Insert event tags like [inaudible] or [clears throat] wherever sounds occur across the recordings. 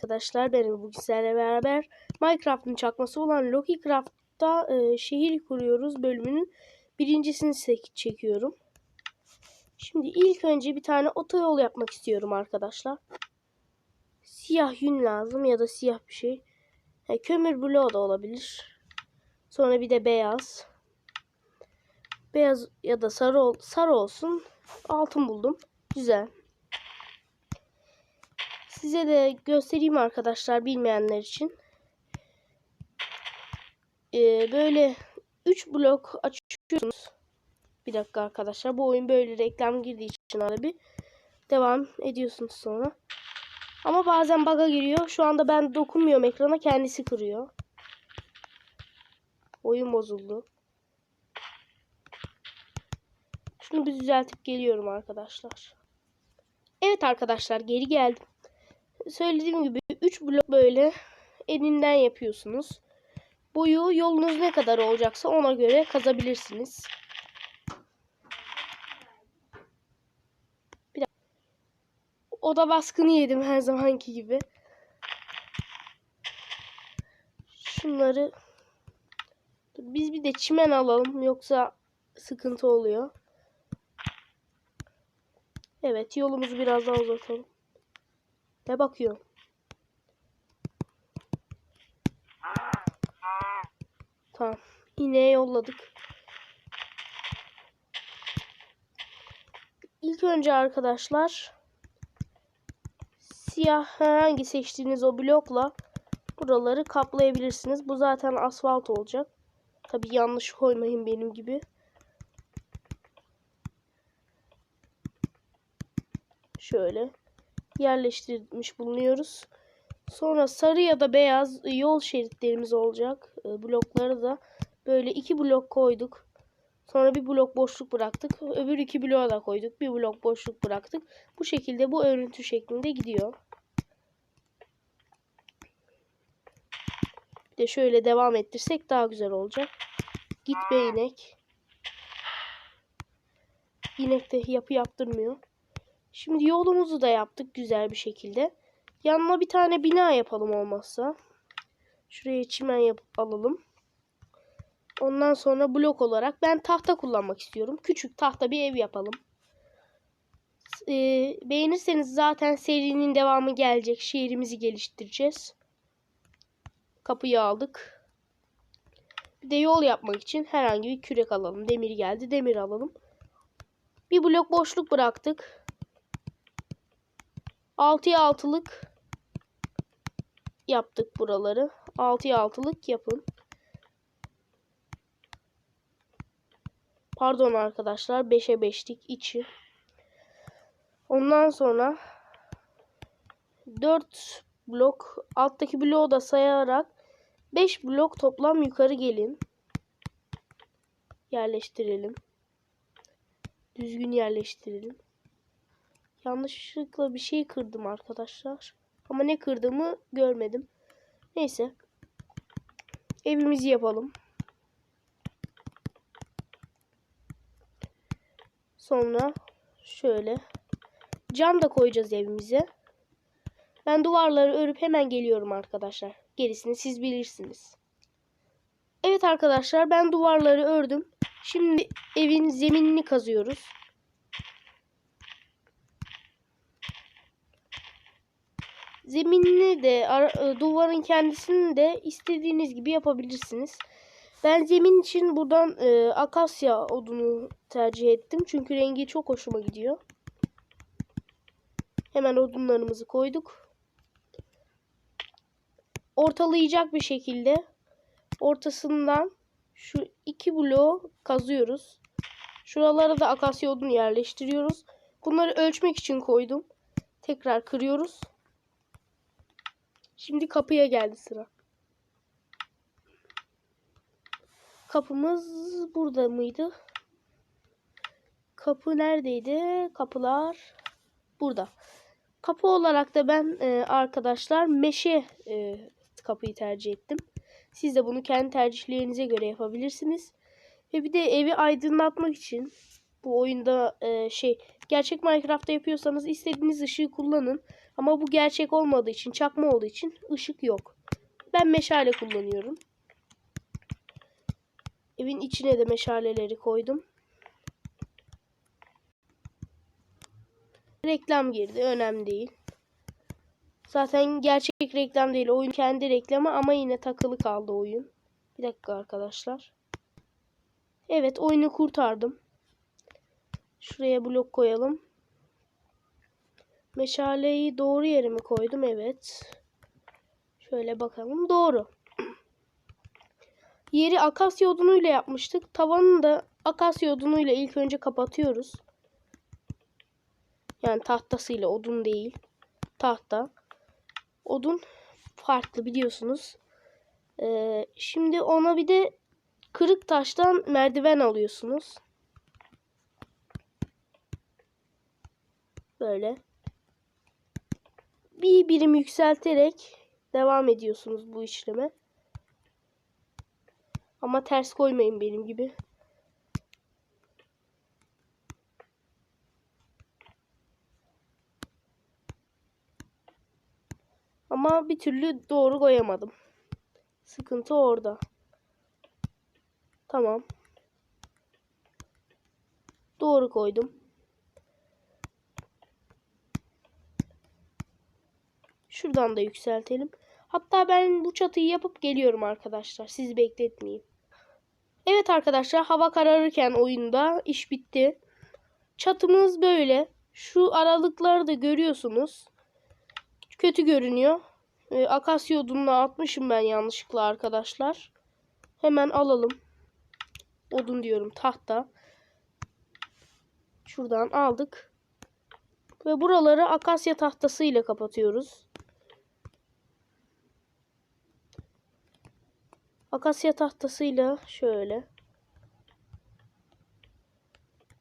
arkadaşlar benim bugün sizlerle beraber Minecraft'ın çakması olan Loki Craft'ta e, şehir kuruyoruz bölümünün birincisini çekiyorum. Şimdi ilk önce bir tane otoyol yapmak istiyorum arkadaşlar. Siyah yün lazım ya da siyah bir şey. Ha, kömür bloğu da olabilir. Sonra bir de beyaz. Beyaz ya da sarı sarı olsun. Altın buldum. Güzel. Size de göstereyim arkadaşlar bilmeyenler için. Ee, böyle 3 blok açıyorsunuz. Bir dakika arkadaşlar. Bu oyun böyle reklam girdiği için arada bir devam ediyorsunuz sonra. Ama bazen bug'a giriyor. Şu anda ben dokunmuyorum ekrana kendisi kırıyor. Oyun bozuldu. Şunu bir düzeltip geliyorum arkadaşlar. Evet arkadaşlar geri geldim söylediğim gibi 3 blok böyle elinden yapıyorsunuz. Boyu yolunuz ne kadar olacaksa ona göre kazabilirsiniz. Bir dakika. Oda baskını yedim her zamanki gibi. Şunları biz bir de çimen alalım yoksa sıkıntı oluyor. Evet yolumuzu biraz daha uzatalım. Ne bakıyor? Tamam. İneğe yolladık. İlk önce arkadaşlar siyah herhangi seçtiğiniz o blokla buraları kaplayabilirsiniz. Bu zaten asfalt olacak. Tabi yanlış koymayın benim gibi. Şöyle yerleştirmiş bulunuyoruz. Sonra sarı ya da beyaz yol şeritlerimiz olacak. E, blokları da böyle iki blok koyduk. Sonra bir blok boşluk bıraktık. Öbür iki bloğa da koyduk. Bir blok boşluk bıraktık. Bu şekilde bu örüntü şeklinde gidiyor. Bir de şöyle devam ettirsek daha güzel olacak. Git be inek. İnek de yapı yaptırmıyor. Şimdi yolumuzu da yaptık güzel bir şekilde. Yanına bir tane bina yapalım olmazsa. Şuraya çimen yapıp alalım. Ondan sonra blok olarak ben tahta kullanmak istiyorum. Küçük tahta bir ev yapalım. Ee, beğenirseniz zaten serinin devamı gelecek. Şehrimizi geliştireceğiz. Kapıyı aldık. Bir de yol yapmak için herhangi bir kürek alalım. Demir geldi. Demir alalım. Bir blok boşluk bıraktık. 6'ya 6'lık yaptık buraları. 6'ya 6'lık yapın. Pardon arkadaşlar 5'e 5'lik içi. Ondan sonra 4 blok alttaki bloğu da sayarak 5 blok toplam yukarı gelin. Yerleştirelim. Düzgün yerleştirelim. Yanlışlıkla bir şey kırdım arkadaşlar. Ama ne kırdığımı görmedim. Neyse. Evimizi yapalım. Sonra şöyle cam da koyacağız evimize. Ben duvarları örüp hemen geliyorum arkadaşlar. Gerisini siz bilirsiniz. Evet arkadaşlar ben duvarları ördüm. Şimdi evin zeminini kazıyoruz. Zeminini de ara, duvarın kendisini de istediğiniz gibi yapabilirsiniz. Ben zemin için buradan e, akasya odunu tercih ettim. Çünkü rengi çok hoşuma gidiyor. Hemen odunlarımızı koyduk. Ortalayacak bir şekilde ortasından şu iki bloğu kazıyoruz. Şuralara da akasya odunu yerleştiriyoruz. Bunları ölçmek için koydum. Tekrar kırıyoruz. Şimdi kapıya geldi sıra. Kapımız burada mıydı? Kapı neredeydi? Kapılar burada. Kapı olarak da ben e, arkadaşlar meşe e, kapıyı tercih ettim. Siz de bunu kendi tercihlerinize göre yapabilirsiniz. Ve bir de evi aydınlatmak için bu oyunda e, şey Gerçek Minecraft'ta yapıyorsanız istediğiniz ışığı kullanın. Ama bu gerçek olmadığı için, çakma olduğu için ışık yok. Ben meşale kullanıyorum. Evin içine de meşaleleri koydum. Reklam girdi. Önemli değil. Zaten gerçek reklam değil. Oyun kendi reklamı ama yine takılı kaldı oyun. Bir dakika arkadaşlar. Evet oyunu kurtardım. Şuraya blok koyalım. Meşaleyi doğru yere mi koydum? Evet. Şöyle bakalım. Doğru. [clears throat] Yeri akasya odunuyla yapmıştık. Tavanını da akasya odunuyla ilk önce kapatıyoruz. Yani tahtasıyla odun değil. Tahta. Odun farklı biliyorsunuz. Ee, şimdi ona bir de kırık taştan merdiven alıyorsunuz. Böyle. Bir birim yükselterek devam ediyorsunuz bu işleme. Ama ters koymayın benim gibi. Ama bir türlü doğru koyamadım. Sıkıntı orada. Tamam. Doğru koydum. Şuradan da yükseltelim. Hatta ben bu çatıyı yapıp geliyorum arkadaşlar. Sizi bekletmeyeyim. Evet arkadaşlar hava kararırken oyunda iş bitti. Çatımız böyle. Şu aralıkları da görüyorsunuz. Kötü görünüyor. Ee, akasya odununu atmışım ben yanlışlıkla arkadaşlar. Hemen alalım. Odun diyorum tahta. Şuradan aldık. Ve buraları akasya tahtası ile kapatıyoruz. Akasya tahtasıyla şöyle.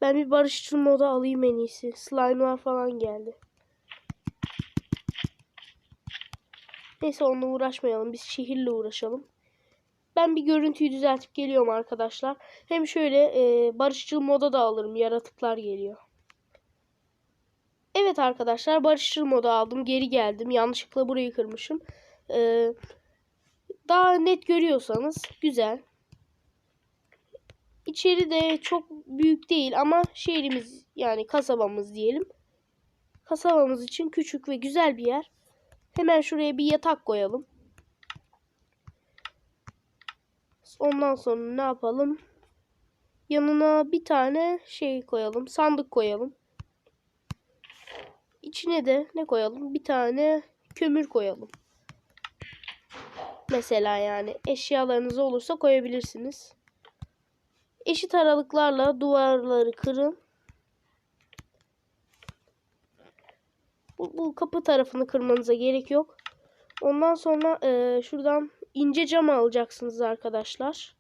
Ben bir barışçıl moda alayım en iyisi. Slime'lar falan geldi. Neyse onunla uğraşmayalım. Biz şehirle uğraşalım. Ben bir görüntüyü düzeltip geliyorum arkadaşlar. Hem şöyle e, barışçıl moda da alırım. Yaratıklar geliyor. Evet arkadaşlar barışçıl moda aldım. Geri geldim. Yanlışlıkla burayı kırmışım. Eee daha net görüyorsanız güzel. İçeri de çok büyük değil ama şehrimiz yani kasabamız diyelim. Kasabamız için küçük ve güzel bir yer. Hemen şuraya bir yatak koyalım. Ondan sonra ne yapalım? Yanına bir tane şey koyalım. Sandık koyalım. İçine de ne koyalım? Bir tane kömür koyalım. Mesela yani eşyalarınız olursa koyabilirsiniz. Eşit aralıklarla duvarları kırın. Bu, bu kapı tarafını kırmanıza gerek yok. Ondan sonra e, şuradan ince cam alacaksınız arkadaşlar.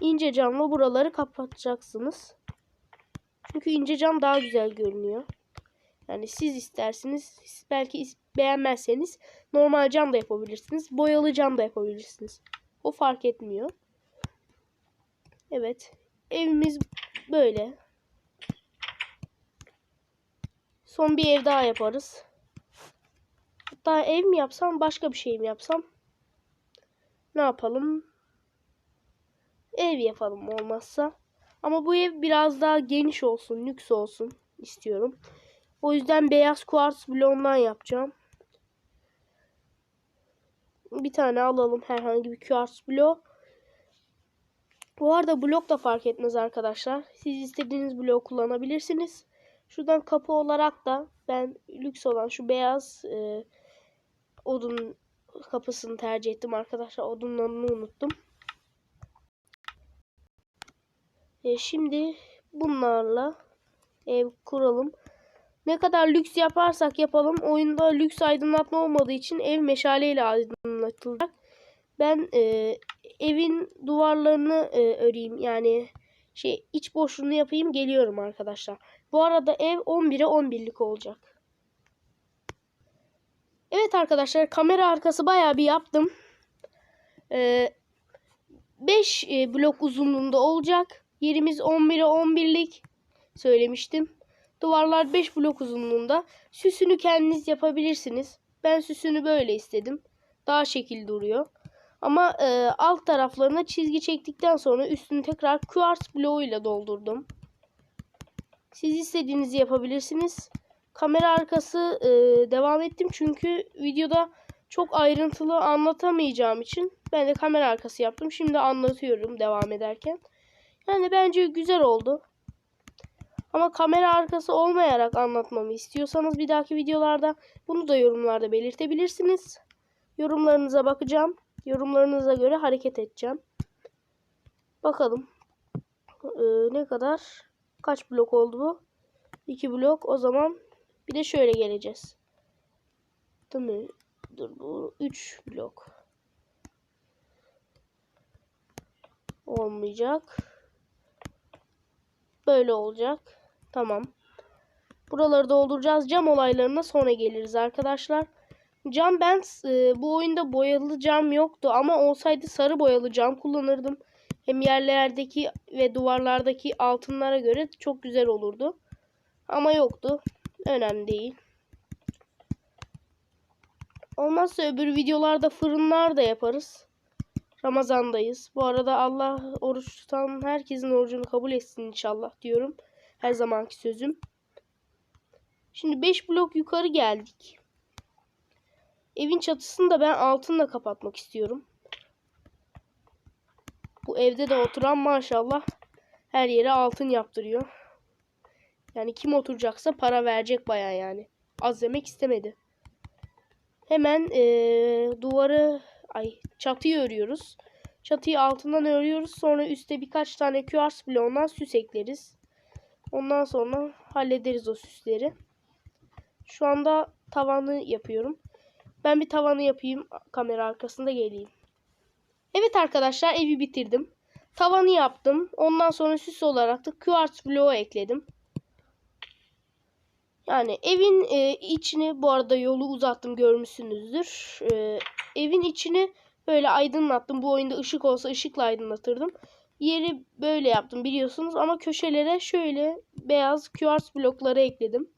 İnce camla buraları kapatacaksınız. Çünkü ince cam daha güzel görünüyor. Yani siz istersiniz. Belki beğenmezseniz normal cam da yapabilirsiniz. Boyalı cam da yapabilirsiniz. O fark etmiyor. Evet. Evimiz böyle. Son bir ev daha yaparız. Hatta ev mi yapsam başka bir şey mi yapsam? Ne yapalım? Ev yapalım olmazsa. Ama bu ev biraz daha geniş olsun, lüks olsun istiyorum. O yüzden beyaz kuarts bloğundan yapacağım. Bir tane alalım herhangi bir kuarts bloğu. Bu arada blok da fark etmez arkadaşlar. Siz istediğiniz bloğu kullanabilirsiniz. Şuradan kapı olarak da ben lüks olan şu beyaz e, odun kapısını tercih ettim arkadaşlar. Odunlarını unuttum. E, şimdi bunlarla ev kuralım. Ne kadar lüks yaparsak yapalım oyunda lüks aydınlatma olmadığı için ev meşaleyle aydınlatılacak. Ben e, evin duvarlarını e, öreyim yani şey iç boşluğunu yapayım geliyorum arkadaşlar. Bu arada ev 11'e 11'lik olacak. Evet arkadaşlar kamera arkası bayağı bir yaptım. 5 e, e, blok uzunluğunda olacak. Yerimiz 11'e 11'lik. söylemiştim. Duvarlar 5 blok uzunluğunda. Süsünü kendiniz yapabilirsiniz. Ben süsünü böyle istedim. Daha şekil duruyor. Ama e, alt taraflarına çizgi çektikten sonra üstünü tekrar quartz bloğuyla doldurdum. Siz istediğinizi yapabilirsiniz. Kamera arkası e, devam ettim çünkü videoda çok ayrıntılı anlatamayacağım için ben de kamera arkası yaptım. Şimdi anlatıyorum devam ederken. Yani bence güzel oldu. Ama kamera arkası olmayarak anlatmamı istiyorsanız bir dahaki videolarda bunu da yorumlarda belirtebilirsiniz. Yorumlarınıza bakacağım. Yorumlarınıza göre hareket edeceğim. Bakalım. Ee, ne kadar? Kaç blok oldu bu? 2 blok. O zaman bir de şöyle geleceğiz. Değil mi? Dur bu 3 blok. Olmayacak. Böyle olacak. Tamam. Buraları dolduracağız. Cam olaylarına sonra geliriz arkadaşlar. Cam ben e, bu oyunda boyalı cam yoktu ama olsaydı sarı boyalı cam kullanırdım. Hem yerlerdeki ve duvarlardaki altınlara göre çok güzel olurdu. Ama yoktu. Önemli değil. Olmazsa öbür videolarda fırınlar da yaparız. Ramazandayız. Bu arada Allah oruç tutan herkesin orucunu kabul etsin inşallah diyorum. Her zamanki sözüm. Şimdi 5 blok yukarı geldik. Evin çatısını da ben altınla kapatmak istiyorum. Bu evde de oturan maşallah her yere altın yaptırıyor. Yani kim oturacaksa para verecek baya yani. Az demek istemedi. Hemen ee, duvarı ay çatıyı örüyoruz. Çatıyı altından örüyoruz. Sonra üstte birkaç tane QRS bloğundan süs ekleriz. Ondan sonra hallederiz o süsleri. Şu anda tavanı yapıyorum. Ben bir tavanı yapayım. Kamera arkasında geleyim. Evet arkadaşlar evi bitirdim. Tavanı yaptım. Ondan sonra süs olarak da quartz bloğu ekledim. Yani evin e, içini bu arada yolu uzattım görmüşsünüzdür. E, evin içini böyle aydınlattım. Bu oyunda ışık olsa ışıkla aydınlatırdım. Yeri böyle yaptım biliyorsunuz ama köşelere şöyle beyaz quartz blokları ekledim.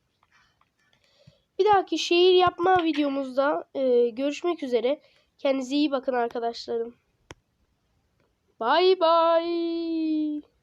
Bir dahaki şehir yapma videomuzda e, görüşmek üzere. Kendinize iyi bakın arkadaşlarım. Bye bye.